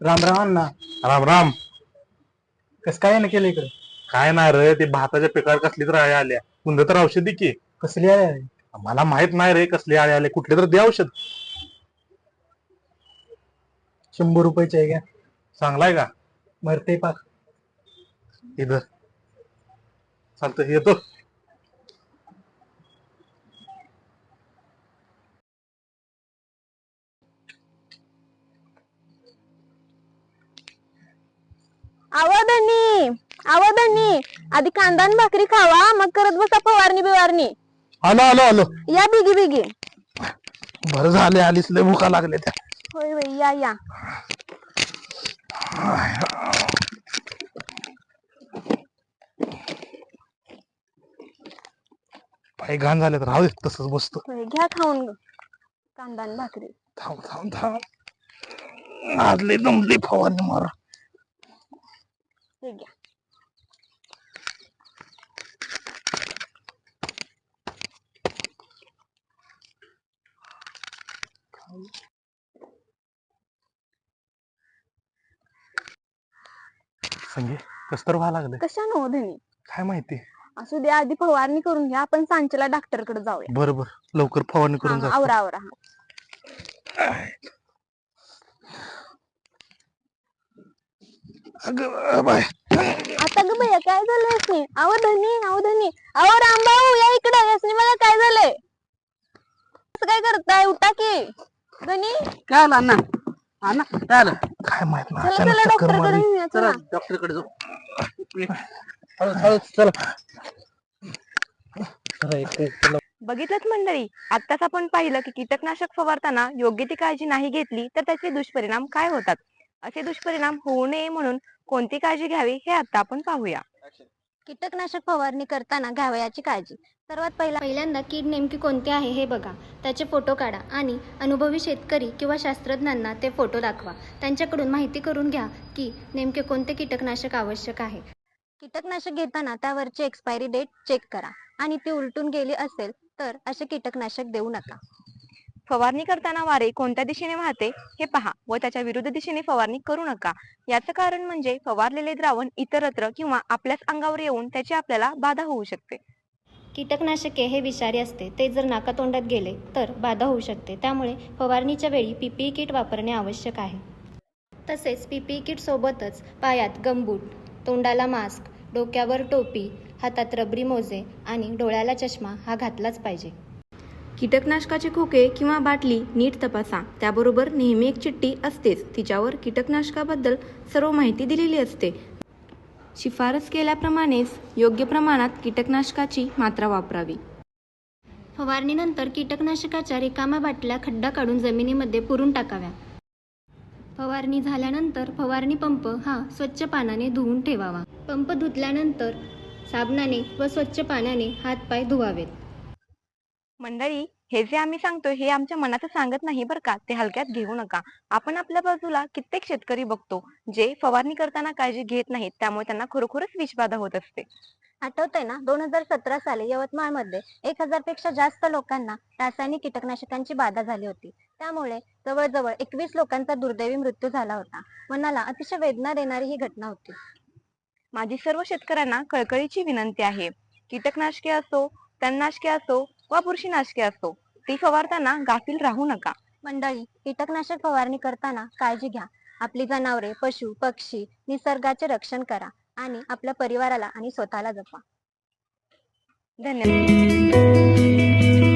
राम राम अण्णा. राम राम. कस काय ना केलं इकडे? काय नाही रे ते भाताच्या पिकावर कसली तर आळ्या आल्या. कुंद तर औषधी की. कसली आहे मला माहीत नाही रे कसली आळे आले कुठले तर दे औषध. शंभर रुपयाचे आहे का? चांगलाय का? मरते पाक. इधर चालतं येतो. आवडणी आवडणी आधी कांदा आणि भाकरी खावा मग करत बसा फवारणी बिवारणी. आलो आलो आलो. या बिगी बिगी. बरं झाले आलीस लय भुका लागले त्या. होय होय या या. पाय घाण झाले तर राहू दे तसंच बसतो. होय घ्या खाऊन. कांदा आणि भाकरी. थांब थांब थांब. आज लय दमली फवारणी मार. हे घ्या संगे कस तर व्हायला लागले कशा हो धनी? काय माहिती? असू द्या आधी फवारणी करून घ्या आपण सांचेला डॉक्टरकडे जाऊया. बरं बरं. लवकर फवारणी करून जा आवरा आवरा हा. अगं बाय. आता ग भैया काय झालं यासनी अहो धनी अहो धनी. अहो रामभाऊ या इकडे. यासनी मला काय झालंय? असं काय करताय? उठा की. धनी? काय आलं अण्णा? अण्णा काय आलं? काय माहीत नाही चला अचानक चला चक्कर डॉक्टरकडे मारली नेऊया चला चला. डॉक्टरकडे जाऊ हळू हळू चला. जरा एक- एक चला. बघितलंच मंडळी आत्ताच आपण पाहिलं की कीटकनाशक फवारताना योग्य ती काळजी नाही घेतली तर त्याचे दुष्परिणाम काय होतात? असे दुष्परिणाम होऊ नये म्हणून कोणती काळजी घ्यावी हे आता आपण पाहूया. कीटकनाशक फवारणी करताना घ्यावयाची काळजी. सर्वात पहिला पहिल्यांदा कीड नेमकी कोणती आहे हे बघा. त्याचे फोटो काढा आणि अनुभवी शेतकरी किंवा शास्त्रज्ञांना ते फोटो दाखवा. त्यांच्याकडून माहिती करून घ्या की नेमके कोणते कीटकनाशक आवश्यक आहे. कीटकनाशक घेताना त्यावरची एक्सपायरी डेट चेक करा. आणि ती उलटून गेली असेल तर असे कीटकनाशक देऊ नका. फवारणी करताना वारे कोणत्या दिशेने वाहते हे पहा व त्याच्या विरुद्ध दिशेने फवारणी करू नका. याचं कारण म्हणजे फवारलेले द्रावण इतरत्र किंवा आपल्याच अंगावर येऊन त्याची आपल्याला बाधा होऊ शकते. कीटकनाशके हे विषारी असते. ते जर नाकातोंडात गेले तर बाधा होऊ शकते. त्यामुळे फवारणीच्या वेळी पीपीई किट वापरणे आवश्यक आहे. तसेच पीपीई किट सोबतच पायात गमबूट तोंडाला मास्क डोक्यावर टोपी हातात रबरी मोजे आणि डोळ्याला चष्मा हा घातलाच पाहिजे. कीटकनाशकाचे खोके किंवा बाटली नीट तपासा. त्याबरोबर नेहमी एक चिठ्ठी असतेच. तिच्यावर कीटकनाशकाबद्दल सर्व माहिती दिलेली असते. शिफारस केल्याप्रमाणेच योग्य प्रमाणात कीटकनाशकाची मात्रा वापरावी. फवारणीनंतर कीटकनाशकाच्या रिकाम्या बाटल्या खड्डा काढून जमिनीमध्ये पुरून टाकाव्या. फवारणी झाल्यानंतर फवारणी पंप हा स्वच्छ पाण्याने धुवून ठेवावा. पंप धुतल्यानंतर साबणाने व स्वच्छ पाण्याने हातपाय धुवावेत. मंडळी हे जे आम्ही सांगतोय हे आमच्या मनाचं सांगत नाही बरं का. ते हलक्यात घेऊ नका. आपण आपल्या बाजूला कित्येक शेतकरी बघतो जे फवारणी करताना काळजी घेत नाहीत त्यामुळे त्यांना खरोखरच विषबाधा होत असते. आठवतंय ना दोन हजार सतरा साली यवतमाळमध्ये एक हजारपेक्षा जास्त लोकांना रासायनिक कीटकनाशकांची बाधा झाली होती. त्यामुळे जवळजवळ एकवीस लोकांचा दुर्दैवी मृत्यू झाला होता. मनाला अतिशय वेदना देणारी ही घटना होती. माझी सर्व शेतकऱ्यांना कळकळीची विनंती आहे. कीटकनाशके असो तणनाशके असो वा बुरशीनाशके असतो ती फवारताना गाफील राहू नका. मंडळी कीटकनाशक फवारणी करताना काळजी घ्या. आपली जनावरे पशु पक्षी निसर्गाचे रक्षण करा आणि आपल्या परिवाराला आणि स्वतःला जपा. धन्यवाद.